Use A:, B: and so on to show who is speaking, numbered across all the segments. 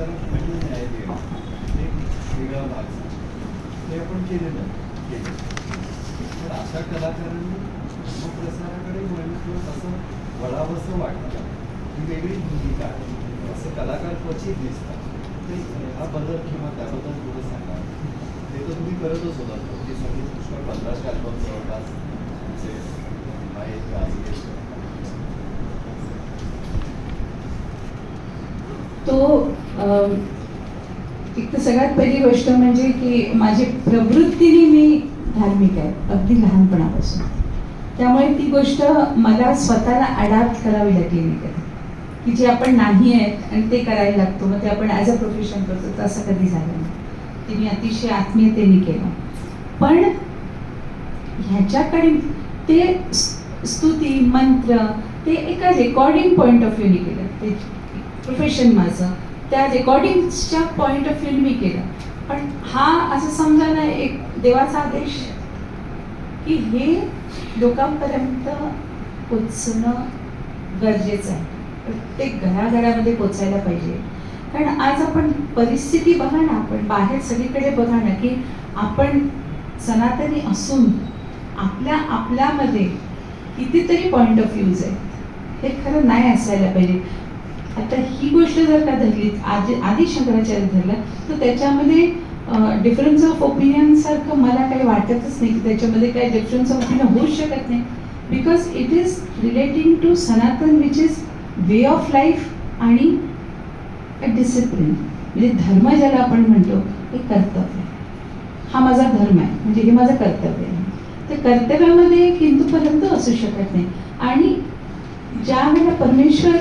A: त्याला म्हणजे न्याय देणं एक वेगळा भाग ते आपण केलेलं केलं तर अशा कलाकारांनी धर्मप्रसाराकडे वळणं किंवा असं वळावंसं वाटतं. ही वेगळी भूमिका आहे. असं कलाकार क्वचित दिसतात. ते हा बदल किंवा त्याबद्दल थोडं सांगा. ते तर तुम्ही करतच होता ते संगीत पुष्कळ पंधराशे अल्बम जवळपास तुमचे आहेत.
B: तो एक तर सगळ्यात पहिली गोष्ट म्हणजे की माझी प्रवृत्तीने मी धार्मिक आहे अगदी लहानपणापासून. त्यामुळे ती गोष्ट मला स्वतःला अडॅप्ट करावी लागली मी कधी. की जे आपण नाही आहेत आणि ते करायला लागतो मग ते आपण ॲज अ प्रोफेशन करतो तर असं कधी झालं नाही. ते मी अतिशय आत्मीयतेने केलं. पण ह्याच्याकडे ते स्तुती मंत्र ते एका रेकॉर्डिंग पॉईंट ऑफ व्ह्यूने केलं. ते प्रोफेशन माझं. त्या रेकॉर्डिंगच्या पॉईंट ऑफ व्ह्यू मी केलं. पण हा असं समजा ना एक देवाचा आदेश की हे लोकांपर्यंत पोचणं गरजेचं आहे. प्रत्येक घराघरामध्ये पोचायला पाहिजे. कारण आज आपण परिस्थिती बघा ना आपण बाहेर सगळीकडे बघा ना की आपण सनातनी असून आपल्या आपल्यामध्ये कितीतरी पॉईंट ऑफ व्ह्यूज आहेत. हे खरं नाही असायला पाहिजे. आता ही गोष्ट जर का धरली आधी आधी शंकराचार्य धरलं तर त्याच्यामध्ये डिफरन्स ऑफ ओपिनियन सारखं मला काही वाटतच नाही की त्याच्यामध्ये काही डिफरन्स ऑफ ओपिनियन होऊच शकत नाही. Because it is relating to Sanatan which is way of life आणि डिसिप्लिन म्हणजे धर्म ज्याला आपण म्हणतो हे कर्तव्य. हा माझा धर्म आहे म्हणजे हे माझं कर्तव्य आहे. तर कर्तव्यामध्ये किंतूपर्यंत असू शकत नाही. आणि ज्या वेळेला परमेश्वर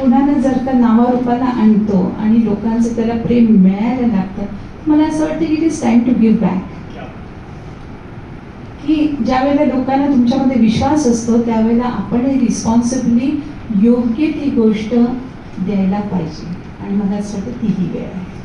B: पुन्हा जर का नावारूपाला आणतो आणि लोकांचं त्याला प्रेम मिळायला लागतं मला असं वाटतं की it is time to give back की ज्या वेळेला लोकांना तुमच्यामध्ये विश्वास असतो त्यावेळेला आपण रिस्पॉन्सिबली योग्य ती गोष्ट द्यायला पाहिजे. आणि मला असं वाटतं तीही वेळ आहे.